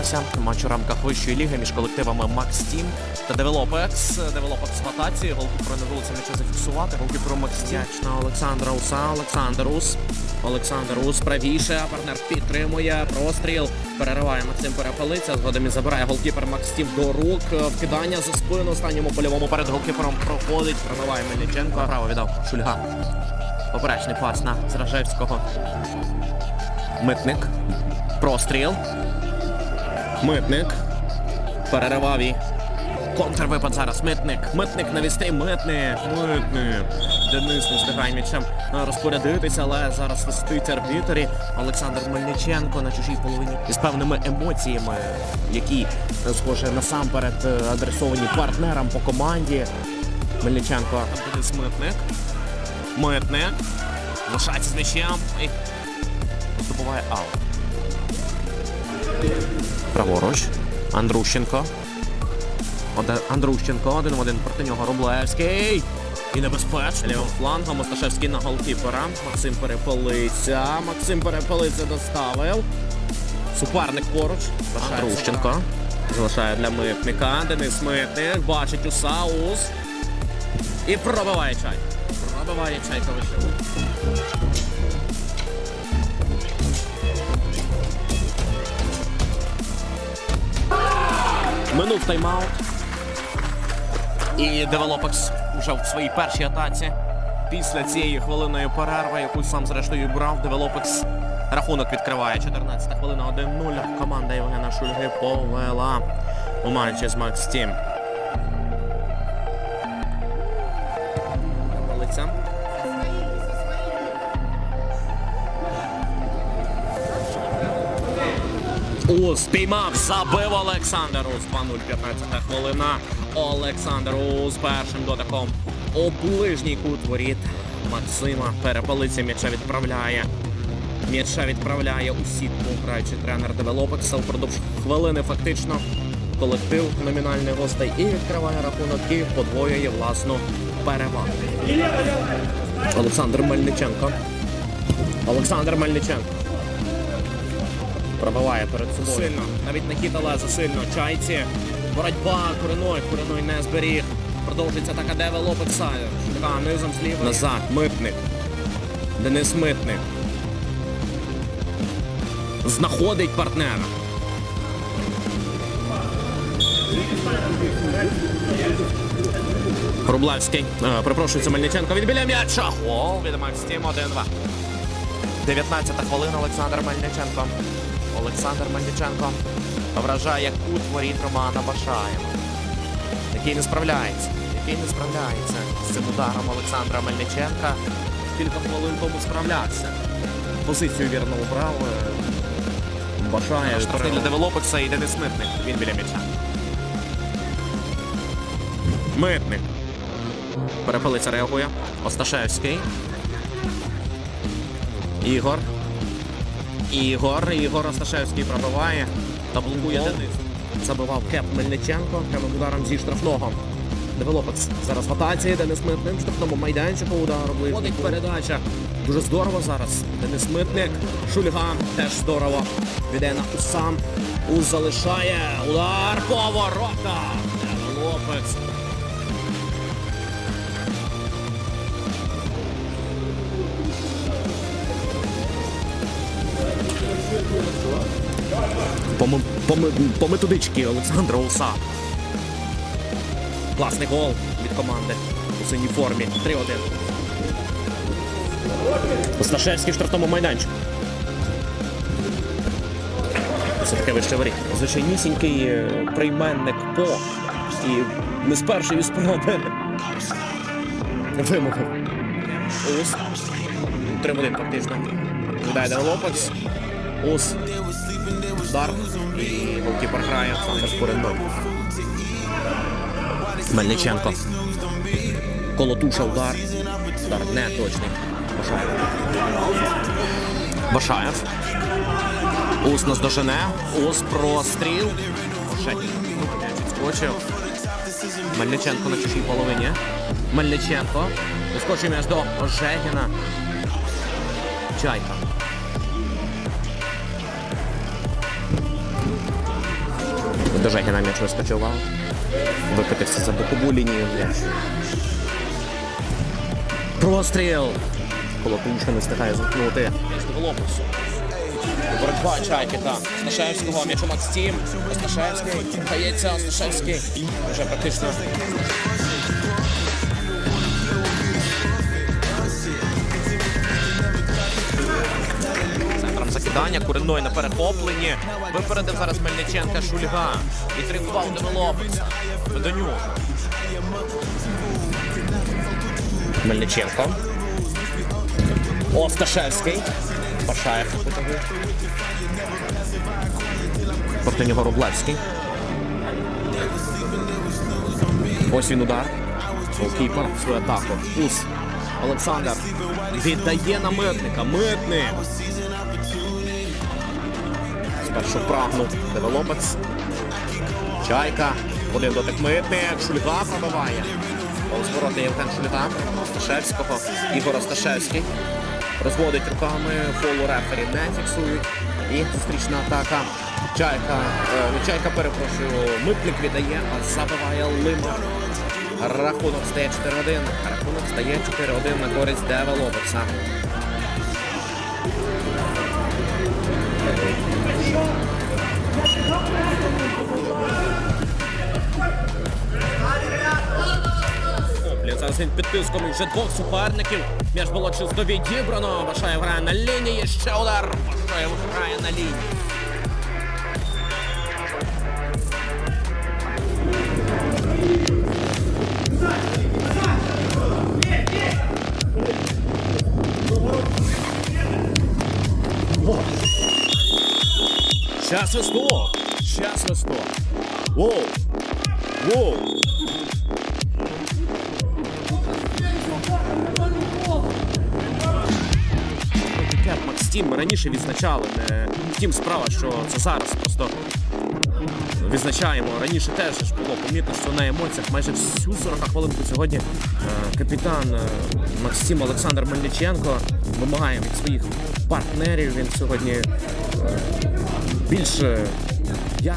відбулася матч у рамках вищої ліги між колективами Макс Тім та Девелопекс. Девелопекс в атаці. Голкіпер не вдалося м'яча зафіксувати. Тім. На Олександра Уса. Олександр Ус. Олександр Ус правіше. Партнер підтримує. Простріл. Перериває Максим Перепелиця. Згодом і забирає голкіпер Макс Тім до рук. Вкидання за спину. Останньому польовому перед голкіпером проходить. Пробиває Мельниченко. Право віддав Шульга. Поперечний пас на Зражевського. Митник. Простріл. Митник. Переривав і. Контрвипад зараз. Митник. Митник на вістрі. Митник. Митник. Денис не встигає м'ячем е, розпорядитися, але зараз свистить арбітері. Олександр Мельниченко на чужій половині із певними емоціями, які, е, схоже, насамперед е, адресовані партнерам по команді. Мельниченко. Денис Митник. Митник. Лишається з м'ячем. І здобуває аут. Праворуч. Андрущенко. Оде... Андрущенко, один в один проти нього Рублевський. І небезпечно. Лівим флангом Осташевський на голкіпера. Максим перепалиця. Максим перепалиця доставив. Суперник поруч. Андрущенко. Залишає для митника. Денис Митник. Бачить Усаус. І пробиває чай. Пробиває чай Ковачев. Минув тайм-аут. І Девелопекс уже в своїй першій атаці. Після цієї хвилиної перерви, яку сам зрештою брав, Девелопекс рахунок відкриває. 14 хвилина 1-0. Команда Євгена Шульги повела у матчі з Макс Тім. Ус піймав, забив Олександр Ус. 2-0, 15 хвилина. Олександр Ус першим дотиком у ближній кут воріт. Максима перепалиця м'яча відправляє. М'яча відправляє у сітку, граючи тренер Девелопекса впродовж хвилини фактично. Колектив номінальний гостей і відкриває рахунок і подвоює власну перевагу. Олександр Мельниченко. Олександр Мельниченко. Пробиває перед собою. Сильно. Навіть на хід але засильно. Чайці. Боротьба. Куриной. Куриной не зберіг. Продовжується така дева Лопекса. Швидка низом зліва. Назад. Митник. Денис Митник. Знаходить партнера. Рублевський. Е, Перепрошую, це Мельниченко. Відбіля м'яча. Гол від Максим 1-2. 19 хвилина Олександр Мельниченко. Олександр Мельниченко вражає кут воріт Романа Башаєва. Який не справляється. Який не справляється з цим ударом Олександра Мельниченка. Кілька хвилин тому справлявся. Позицію вірно обрав. е, Башаєв. Штрафний для Девелопекса і Денис Митник. Він біля м'яча. Митник. Перепелиця реагує. Осташевський. Ігор. Ігор. Ігор Осташевський пробиває та блокує Денис. Забивав Кеп Мельниченко прямим ударом зі штрафного. Девелопекс зараз в атаці. Денис Митник в штрафному майданчику удару. Ходить передача. Дуже здорово зараз. Денис Митник. Шульга теж здорово. Віде на Усам. Ус залишає. Удар по воротах. По, по, методичці Олександра Уса. Класний гол від команди у синій формі. 3-1. Осташевський в штрафному майданчику. Це таке вище воріт. Звичайнісінький е, прийменник по. І не з першої спроби. Вимовив. Ус. 3-1 фактично. Віддає Лопекс. Ус. Удар. І голкіпер грає Олександр Скоренко. Мельниченко. Колотуша удар. Удар не точний. Башаєв. Башаєв. Ус нас дожене. Ус простріл. Ошетній. Відскочив. Мельниченко на чужій половині. Мельниченко. Вискочив м'яч до Ожегіна. Чайка. До Жекіна м'яч вискочив вал. Викотився за бокову лінію. Простріл! Колоку не встигає замкнути. Лопусу. Боротьба Чайки та Сташевського, м'яч у Макстім. Сташевський, дається Сташевський. Вже практично Центром закидання, на перехопленні. Випередив зараз Мельниченка Шульга. І трикував Девелопець. Федонюк. Мельниченко. Осташевський. Пашаєв. Проти нього Рублевський. Ось він удар. Голкіпер свою атаку. Ус. Олександр віддає на митника. Митник. Спершу прагнув девелопець. Чайка. Один дотик митник. Шульга пробиває. Розвороти Євген Шульга. Сташевського. Ігор Осташевський. Розводить руками. Фолу рефері не фіксують. І зустрічна атака. Чайка. е, Чайка, перепрошую. Митник віддає, а забиває Лима. Рахунок стає 4-1. Рахунок стає 4-1 на користь девелопекса. Зараз він під тиском вже двох суперників. М'яч було чисто відібрано. Башаєв грає на лінії. Ще удар. Башаєв грає на лінії. Час свисток! Час свисток! Воу! Воу! Макстім ми раніше відзначали. Не втім справа, що це зараз просто відзначаємо. Раніше теж ж було помітно, що на емоціях майже всю 40 хвилинку сьогодні е, капітан е, Максим Олександр Мельниченко вимагає від своїх партнерів. Він сьогодні е, більше. Як